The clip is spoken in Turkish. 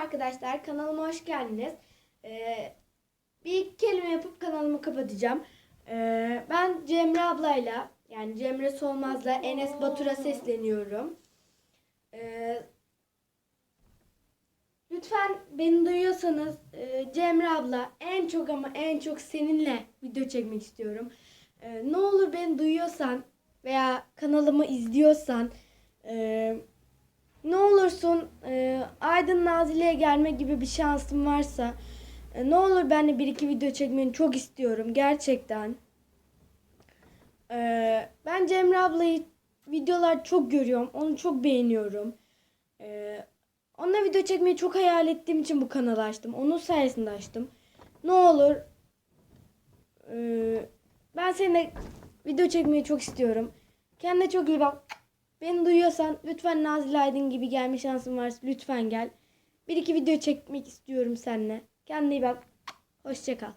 arkadaşlar kanalıma hoş geldiniz. Ee, bir kelime yapıp kanalımı kapatacağım. Ee, ben Cemre ablayla yani Cemre Solmaz'la Enes Batur'a sesleniyorum. Ee, lütfen beni duyuyorsanız e, Cemre abla en çok ama en çok seninle video çekmek istiyorum. Ee, ne olur beni duyuyorsan veya kanalımı izliyorsan e, olursun e, Aydın Nazile'ye gelme gibi bir şansım varsa e, ne olur ben de bir iki video çekmeni çok istiyorum gerçekten. E, ben Cemre ablayı videolar çok görüyorum. Onu çok beğeniyorum. E, onunla video çekmeyi çok hayal ettiğim için bu kanalı açtım. Onun sayesinde açtım. Ne olur e, ben seninle video çekmeyi çok istiyorum. Kendine çok iyi bak. Beni duyuyorsan lütfen Nazlı Aydın gibi gelme şansın varsa lütfen gel. Bir iki video çekmek istiyorum seninle. Kendine iyi bak. Hoşça kal.